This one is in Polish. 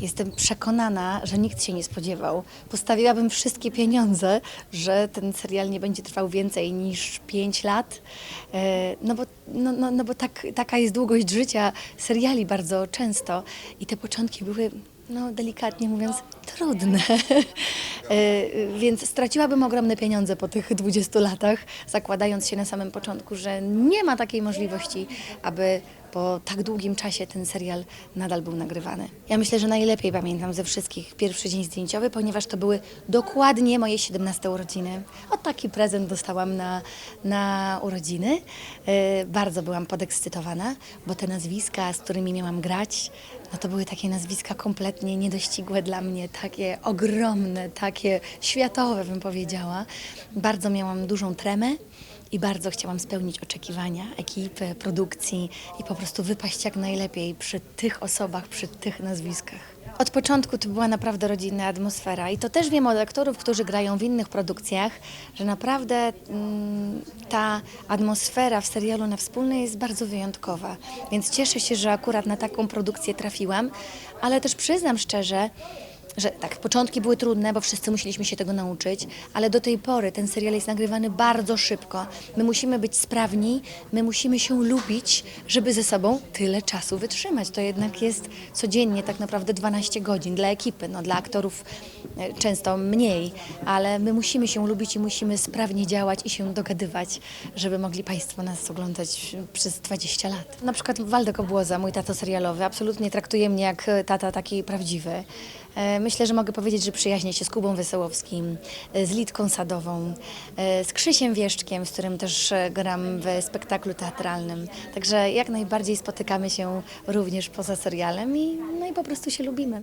Jestem przekonana, że nikt się nie spodziewał. Postawiłabym wszystkie pieniądze, że ten serial nie będzie trwał więcej niż 5 lat. E, No bo, no, no, no bo tak, taka jest długość życia seriali bardzo często. I te początki były, no delikatnie mówiąc, trudne. E, Więc straciłabym ogromne pieniądze po tych 20 latach, zakładając się na samym początku, że nie ma takiej możliwości, aby po tak długim czasie ten serial nadal był nagrywany. Ja myślę, że najlepiej pamiętam ze wszystkich pierwszy dzień zdjęciowy, ponieważ to były dokładnie moje 17 urodziny. O taki prezent dostałam na, na urodziny. E, Bardzo byłam podekscytowana, bo te nazwiska, z którymi miałam grać, no to były takie nazwiska kompletnie niedościgłe dla mnie, takie ogromne, takie światowe bym powiedziała. Bardzo miałam dużą tremę i bardzo chciałam spełnić oczekiwania ekipy, produkcji i po prostu wypaść jak najlepiej przy tych osobach, przy tych nazwiskach. Od początku to była naprawdę rodzinna atmosfera i to też wiem od aktorów, którzy grają w innych produkcjach, że naprawdę mm, ta atmosfera w serialu na wspólnej jest bardzo wyjątkowa. Więc cieszę się, że akurat na taką produkcję trafiłam, ale też przyznam szczerze, że tak, początki były trudne, bo wszyscy musieliśmy się tego nauczyć, ale do tej pory ten serial jest nagrywany bardzo szybko. My musimy być sprawni, my musimy się lubić, żeby ze sobą tyle czasu wytrzymać. To jednak jest codziennie tak naprawdę 12 godzin dla ekipy, no dla aktorów e, często mniej, ale my musimy się lubić i musimy sprawnie działać i się dogadywać, żeby mogli Państwo nas oglądać przez 20 lat. Na przykład Waldek Obłoza, mój tato serialowy, absolutnie traktuje mnie jak tata taki prawdziwy. Myślę, że mogę powiedzieć, że przyjaźnię się z Kubą Wesołowskim, e, z Litką Sadową, e, z Krzysiem Wieszczkiem, z którym też e, gram w spektaklu teatralnym. Także jak najbardziej spotykamy się również poza serialem i, no i po prostu się lubimy.